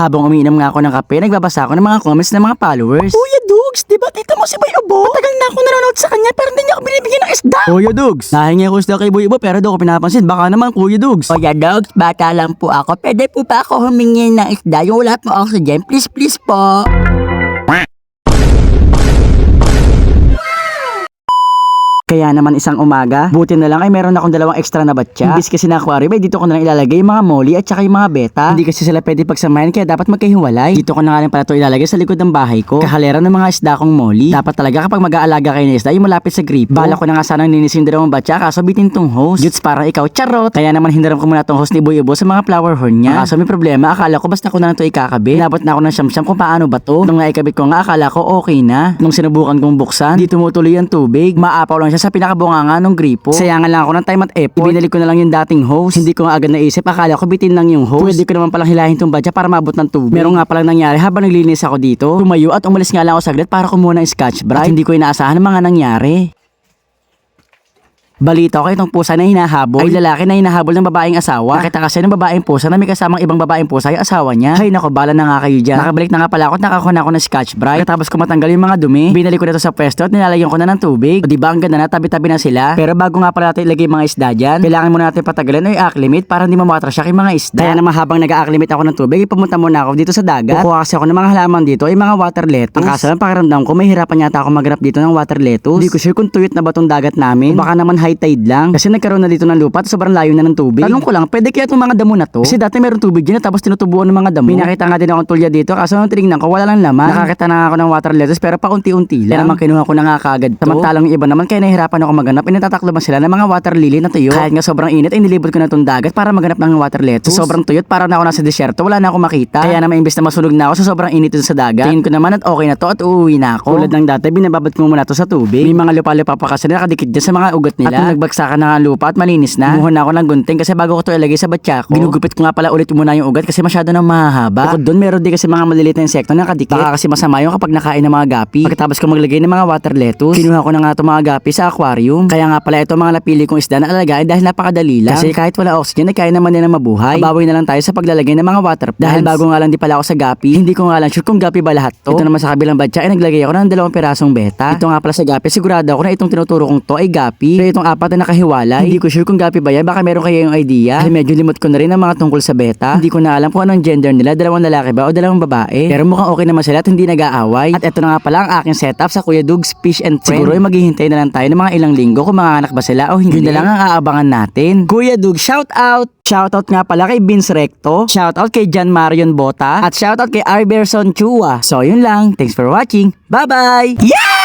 Habang umiinom nga ako ng kape, nagbabasa ako ng mga comments ng mga followers. Kuya Dugs, di ba kita mo si Boy Ubo? Matagal na ako nanonood sa kanya pero hindi niya ako binibigyan ng isda. Kuya Dugs, nahingi ako isda kay Boy Ibo pero di ako pinapansin. Baka naman Kuya Dugs. Kuya Dogs, bata lang po ako. Pwede po ba ako humingi ng isda? Yung wala po oxygen, please, please po. Kaya naman isang umaga, buti na lang ay meron akong dalawang extra na batya. Imbis kasi na aquarium, ay dito ko na lang ilalagay yung mga molly at saka yung mga beta. Hindi kasi sila pwede pagsamahin kaya dapat magkahiwalay. Dito ko na rin pala ito ilalagay sa likod ng bahay ko. Kahalera ng mga isda kong molly. Dapat talaga kapag mag-aalaga kayo ng isda, yung malapit sa gripo. Bala ko na nga sanang ninisin dalawang batya kaso bitin tong hose. Juts parang ikaw, charot. Kaya naman hiniram ko muna tong hose ni Boy Ubo sa mga flower horn niya. Kaso may problema, akala ko basta ko na lang ito ikakabit. Inabot na ako ng siyam-siyam kung paano ba to. Nung naikabit ko nga, akala ko okay na. Nung sinubukan kong buksan, di tumutuloy ang tubig. Maapaw lang siya sa pinakabunganga ng gripo. Sayangan lang ako ng time at effort. Ibinalik ko na lang yung dating hose. Hindi ko nga agad naisip, akala ko bitin lang yung hose. Pwede ko naman palang hilahin tong badya para maabot ng tubig. Meron nga palang nangyari habang naglinis ako dito. Tumayo at umalis nga lang ako saglit para kumuha ng scotch brite. At hindi ko inaasahan ang mga nangyari. Balita ko itong pusa na hinahabol ay lalaki na hinahabol ng babaeng asawa. Nakita kasi ng babaeng pusa na may kasamang ibang babaeng pusa yung asawa niya. Ay nako, bala na nga kayo dyan. Nakabalik na nga pala ako at nakakuha na ako ng scotch brite. Tapos ko matanggal yung mga dumi. Binalik ko na to sa pwesto at nilalagyan ko na ng tubig. O diba ang ganda na tabi-tabi na sila. Pero bago nga pala natin ilagay mga isda dyan, kailangan muna natin patagalin o i-acclimate para hindi mamatrasyak yung mga isda. Kaya naman habang nag-acclimate ako ng tubig, ipumunta muna ako dito sa dagat. Kukuha kasi ako ng mga halaman dito ay mga water lettuce. Ang kaso lang pakiramdam ko, may hirapan yata ako maghanap dito ng water lettuce. Hindi ko sure kung tuyot na ba tong dagat namin. Baka naman high tide lang. Kasi nagkaroon na dito ng lupa at sobrang layo na ng tubig. Tanong ko lang, pwede kaya itong mga damo na to? Kasi dati meron tubig at tapos tinutubuan ng mga damo. May nakita nga din akong tulya dito kaso nung tinignan ko wala lang laman. Nakakita na ako ng water lettuce pero paunti-unti lang. Kaya naman kinuha ko na nga kagad to. Samantalang yung iba naman kaya nahihirapan ako maghanap. Inatataklo ba sila ng mga water lily na tuyo? Kahit nga sobrang init ay nilibot ko na itong dagat para maghanap ng water lettuce. So, sobrang tuyot para na ako nasa desyerto wala na ako makita. Kaya naman imbes na masunog na ako sa sobrang init sa dagat. Tingin ko naman at okay na to at uuwi na ako. Tulad ng dati binababad ko muna to sa tubig. May mga lupa-lupa pa kasi na nakadikit dyan sa mga ugat nila. At nung nagbagsakan na nga lupa at malinis na, kumuha na ako ng gunting kasi bago ko to ilagay sa batya ko, ginugupit ko nga pala ulit muna yung ugat kasi masyado na mahaba. Bukod doon meron din kasi mga maliliit na insekto na nakadikit. Baka kasi masama yung kapag nakain ng mga gapi. Pagkatapos ko maglagay ng mga water lettuce, kinuha ko na nga itong mga gapi sa aquarium. Kaya nga pala ito mga napili kong isda na alagaan dahil napakadali lang. Kasi kahit wala oxygen ay kaya naman nila mabuhay. Babawi na lang tayo sa paglalagay ng mga water plants. Dahil bago nga lang di pala ako sa gapi, hindi ko nga lang sure kung gapi ba lahat to. Ito naman sa kabilang batya ay naglagay ako ng dalawang pirasong beta. Ito nga pala sa gapi, sigurado ako na itong tinuturo kong to ay gapi. Pero itong apat na nakahiwalay, hindi ko sure kung gapi ba yan. Baka meron kayo yung idea. Dahil medyo limot ko na rin ang mga tungkol sa beta. Hindi ko na alam kung anong gender nila, dalawang lalaki ba o dalawang babae. Pero mukhang okay naman sila at hindi nag-aaway. At ito na nga pala ang aking setup sa Kuya Dug's Fish and Friend. Siguro ay maghihintay na lang tayo ng mga ilang linggo kung manganak ba sila o hindi. Yun na lang ang aabangan natin. Kuya Dug, shout out! Shoutout nga pala kay Vince Recto, shoutout kay John Marion Bota, at shoutout kay Iverson Chua. So yun lang, thanks for watching. Bye-bye! Yeah!